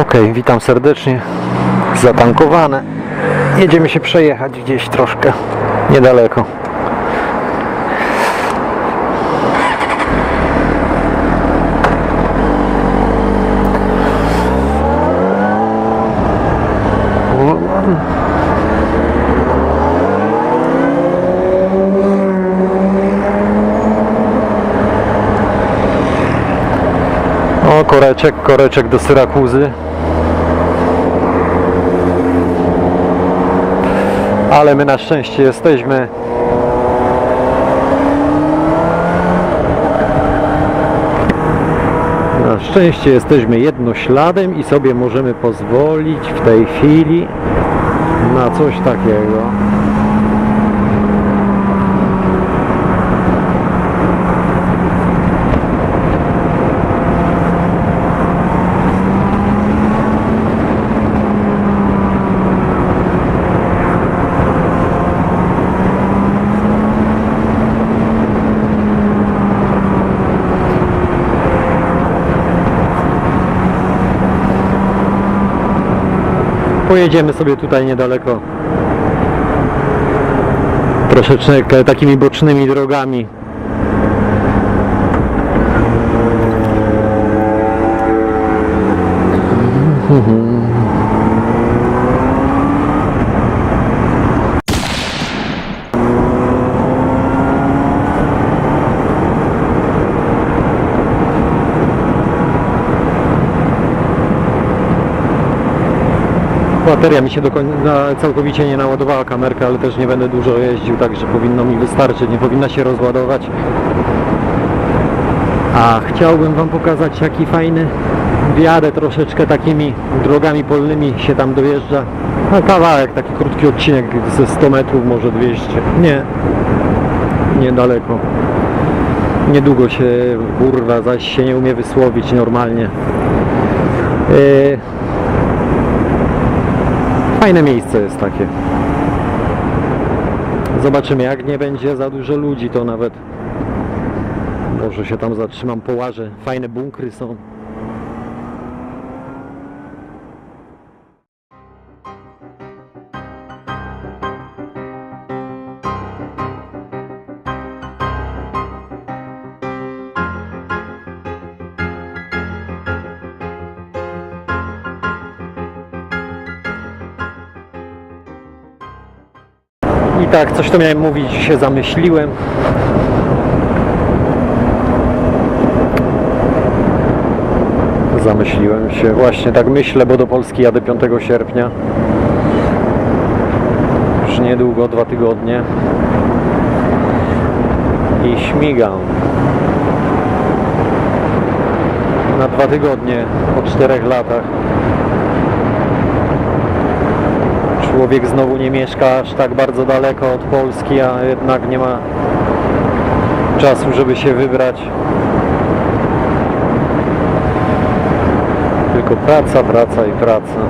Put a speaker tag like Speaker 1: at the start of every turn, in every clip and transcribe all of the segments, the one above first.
Speaker 1: Ok, witam serdecznie. Zatankowane. Jedziemy się przejechać gdzieś troszkę. Niedaleko. Koreczek, koreczek do Syrakuzy. Ale my na szczęście jesteśmy Na szczęście jesteśmy jednośladem i sobie możemy pozwolić w tej chwili na coś takiego. Pojedziemy sobie tutaj niedaleko. Troszeczkę takimi bocznymi drogami. Bateria mi się do końca całkowicie nie naładowała kamerka, ale też nie będę dużo jeździł, także powinno mi wystarczyć, nie powinna się rozładować. A chciałbym Wam pokazać jaki fajny wjadę troszeczkę takimi drogami polnymi się tam dojeżdża. No, kawałek, taki krótki odcinek ze 100 metrów, może 200. Nie, niedaleko. Niedługo się kurwa zaś się nie umie wysłowić normalnie. Yy, Fajne miejsce jest takie. Zobaczymy, jak nie będzie za dużo ludzi, to nawet może się tam zatrzymam, połażę. Fajne bunkry są. I tak, coś to miałem mówić, się zamyśliłem. Zamyśliłem się, właśnie tak myślę, bo do Polski jadę 5 sierpnia. Już niedługo, dwa tygodnie. I śmigam. Na dwa tygodnie, po czterech latach. Człowiek znowu nie mieszka aż tak bardzo daleko od Polski, a jednak nie ma czasu, żeby się wybrać. Tylko praca, praca i praca.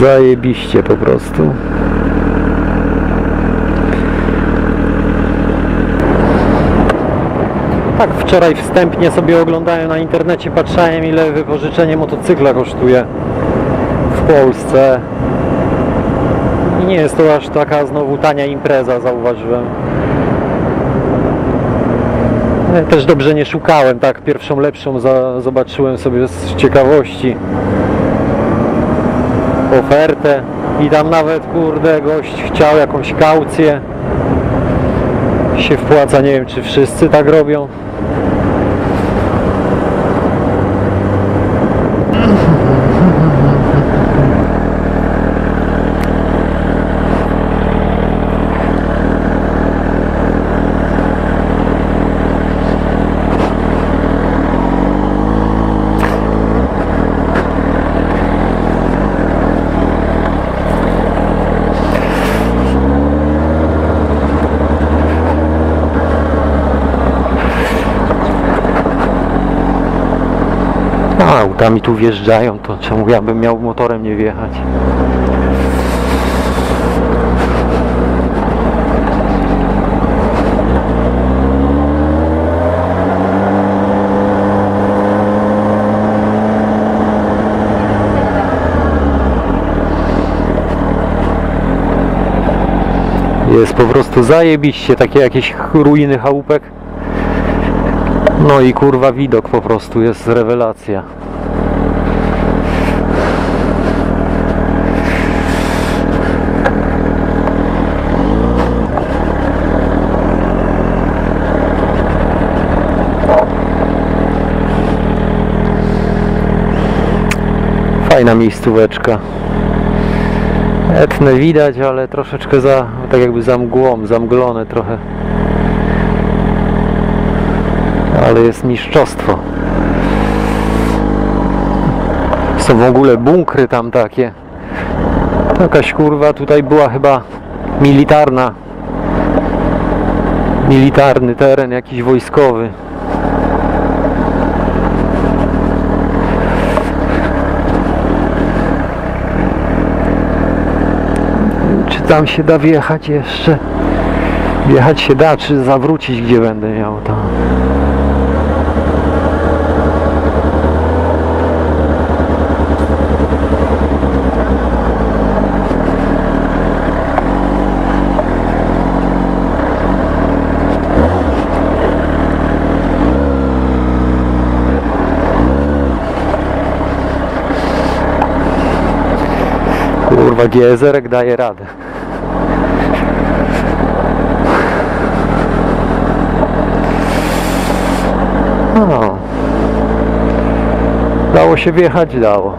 Speaker 1: Zajebiście po prostu. Tak, wczoraj wstępnie sobie oglądałem na internecie, patrzałem ile wypożyczenie motocykla kosztuje w Polsce. I nie jest to aż taka znowu tania impreza, zauważyłem. Też dobrze nie szukałem, tak, pierwszą lepszą za, zobaczyłem sobie z ciekawości ofertę i tam nawet kurde gość chciał jakąś kaucję. Się wpłaca, nie wiem czy wszyscy tak robią Sami tu wjeżdżają, to czemu ja bym miał motorem nie wjechać? Jest po prostu zajebiście, takie jakieś ruiny chałupek. No i kurwa widok po prostu jest rewelacja. Fajna miejscóweczka. Etnę widać, ale troszeczkę za, tak jakby za mgłą, zamglone trochę. Ale jest mistrzostwo. Są w ogóle bunkry tam takie. Jakaś kurwa tutaj była chyba militarna. Militarny teren jakiś wojskowy. Tam się da wjechać jeszcze? Wjechać się da, czy zawrócić gdzie będę miał tam? Kurwa, GSR daje radę. Dało się wjechać? Dało.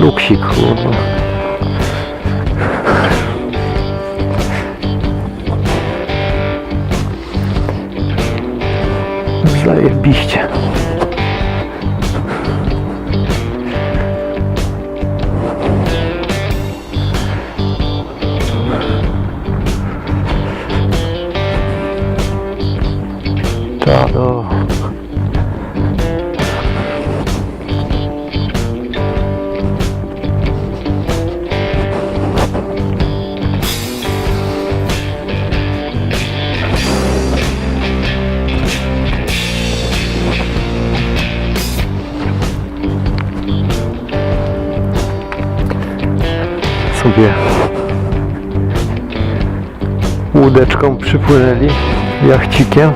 Speaker 1: Luksik, kurwa. Zajebiście. Sobie łódeczką przypłynęli jachcikiem.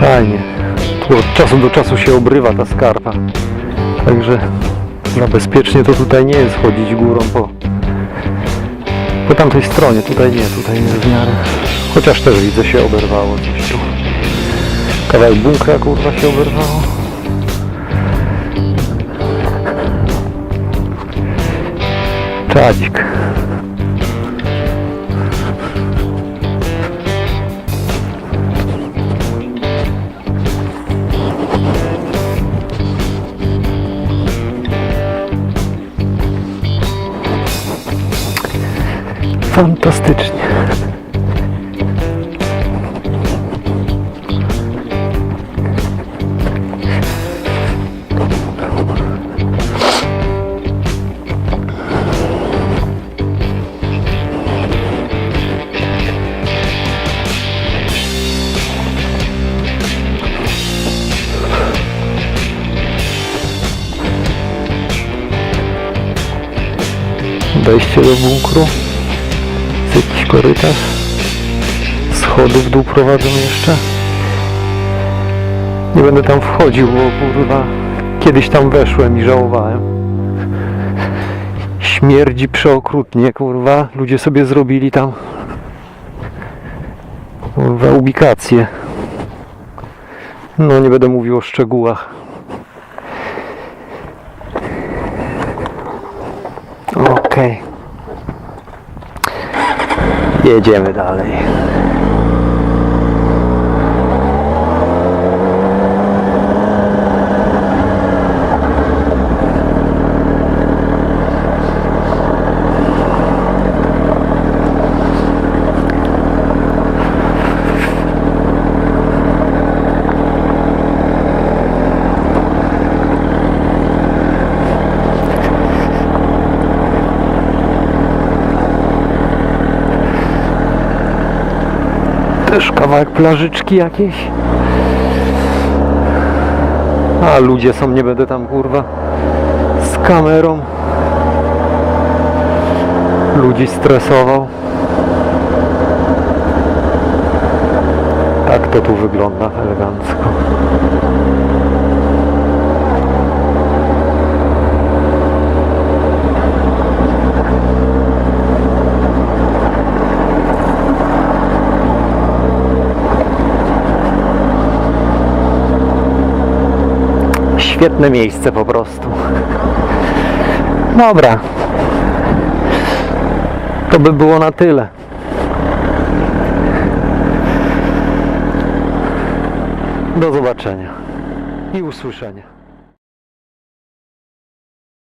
Speaker 1: Fajnie. Tu od czasu do czasu się obrywa ta skarpa. Także na bezpiecznie to tutaj nie jest chodzić górą po, po tamtej stronie. Tutaj nie, tutaj jest w miarę. Chociaż też widzę się oberwało tu. Kawałek bunkra kurwa się oberwało. Czadzik. Fantastycznie. Wejście do bunkru. Jest jakiś korytarz. Schody w dół prowadzą jeszcze. Nie będę tam wchodził, bo kurwa kiedyś tam weszłem i żałowałem. Śmierdzi przeokrutnie, kurwa. Ludzie sobie zrobili tam kurwa ubikację. No nie będę mówił o szczegółach. Okej. Jedziemy dalej. Też kawałek plażyczki jakiejś. A ludzie są, nie będę tam kurwa z kamerą ludzi stresował. Tak to tu wygląda elegancko. Świetne miejsce po prostu. Dobra. To by było na tyle. Do zobaczenia i usłyszenia.